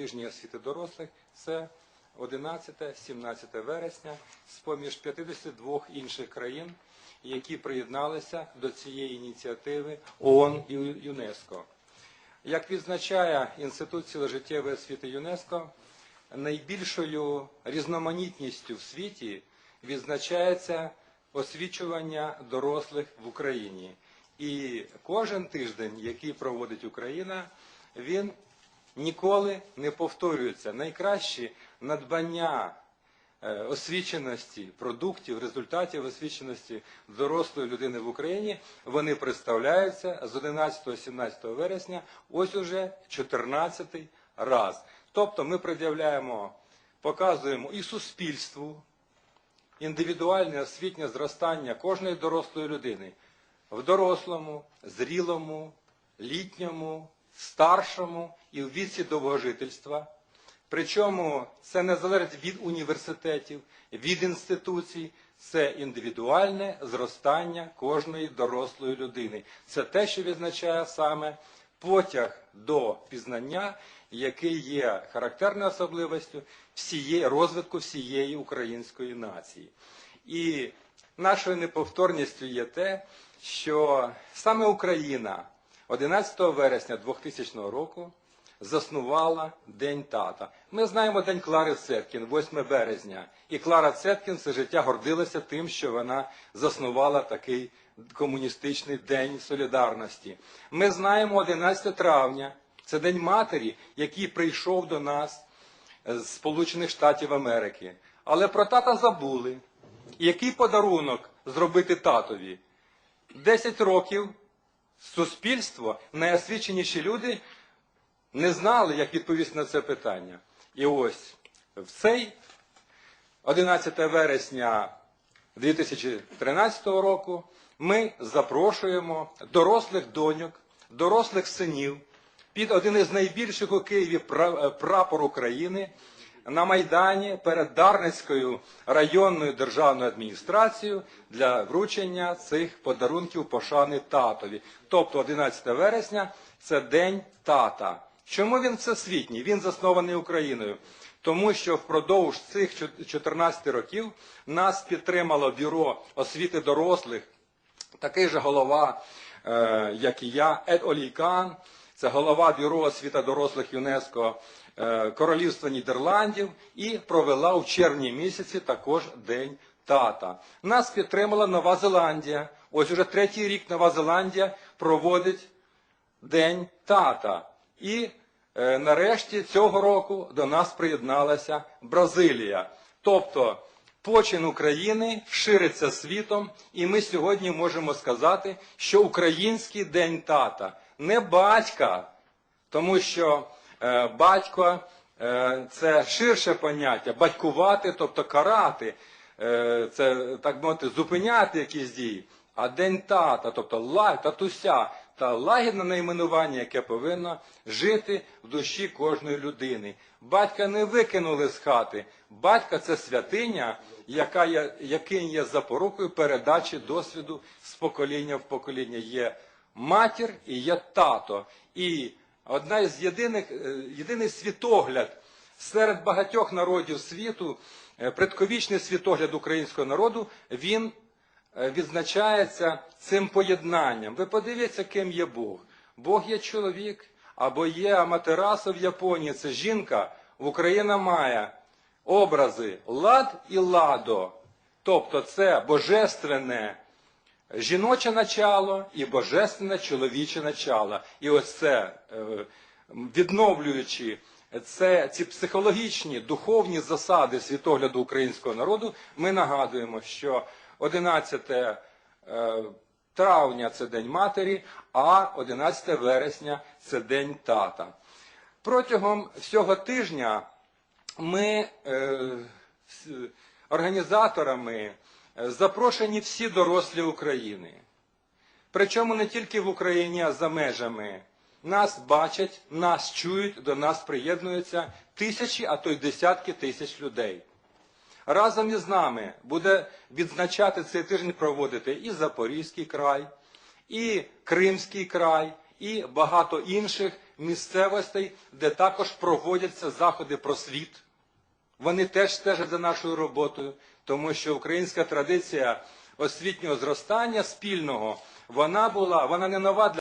тижні освіти дорослих це 11-17 вересня з-поміж 52 інших країн, які приєдналися до цієї ініціативи ООН і ЮНЕСКО. Як відзначає Інститут ціложиттєвої освіти ЮНЕСКО, найбільшою різноманітністю в світі відзначається освічування дорослих в Україні. І кожен тиждень, який проводить Україна, він ніколи не повторюється. Найкращі надбання е, освіченості продуктів, результатів освіченості дорослої людини в Україні, вони представляються з 11-17 вересня, ось уже 14 раз. Тобто ми пред'являємо, показуємо і суспільству індивідуальне освітнє зростання кожної дорослої людини в дорослому, зрілому, літньому, старшому і в віці довгожительства. Причому це не залежить від університетів, від інституцій, це індивідуальне зростання кожної дорослої людини. Це те, що відзначає саме потяг до пізнання, який є характерною особливістю всієї розвитку всієї української нації. І нашою неповторністю є те, що саме Україна 11 вересня 2000 року заснувала День тата. Ми знаємо День Клари Цеткін, 8 березня. І Клара Цеткін все життя гордилася тим, що вона заснувала такий комуністичний день солідарності. Ми знаємо 11 травня, це День Матері, який прийшов до нас з Сполучених Штатів Америки. Але про тата забули. Який подарунок зробити татові? 10 років суспільство, найосвіченіші люди не знали, як відповісти на це питання. І ось в цей 11 вересня 2013 року ми запрошуємо дорослих доньок, дорослих синів під один із найбільших у Києві пра- прапор України на Майдані перед Дарницькою районною державною адміністрацією для вручення цих подарунків пошани татові. Тобто 11 вересня це День тата. Чому він всесвітній? Він заснований Україною. Тому що впродовж цих 14 років нас підтримало бюро освіти дорослих, такий же голова, е, як і я, Ед Олійкан, це голова бюро освіти дорослих ЮНЕСКО е, Королівства Нідерландів і провела у червні місяці також День тата. Нас підтримала Нова Зеландія. Ось уже третій рік Нова Зеландія проводить День тата. І е, нарешті цього року до нас приєдналася Бразилія. Тобто почин України шириться світом, і ми сьогодні можемо сказати, що український день тата не батька, тому що е, батько е, це ширше поняття, батькувати, тобто карати, е, це так мовити, зупиняти якісь дії. А день тата, тобто ла, татуся та лагідне найменування, яке повинно жити в душі кожної людини. Батька не викинули з хати. Батька це святиня, яка є, який є запорукою передачі досвіду з покоління в покоління. Є матір і є тато. І одна із єдиних, е, єдиний світогляд серед багатьох народів світу, е, предковічний світогляд українського народу, він е, відзначається цим поєднанням. Ви подивіться, ким є Бог. Бог є чоловік, або є Аматерасу в Японії, це жінка. Україна має образи лад і ладо. Тобто це божественне жіноче начало і божественне чоловіче начало. І ось це, е, відновлюючи це, ці психологічні, духовні засади світогляду українського народу, ми нагадуємо, що 11 е, травня це День Матері, а 11 вересня це День тата. Протягом всього тижня ми е, організаторами запрошені всі дорослі України. Причому не тільки в Україні, а за межами. Нас бачать, нас чують, до нас приєднуються тисячі, а то й десятки тисяч людей. Разом із нами буде відзначати цей тиждень проводити і Запорізький край, і Кримський край, і багато інших місцевостей, де також проводяться заходи просвіт. Вони теж стежать за нашою роботою, тому що українська традиція освітнього зростання спільного, вона була, вона не нова для.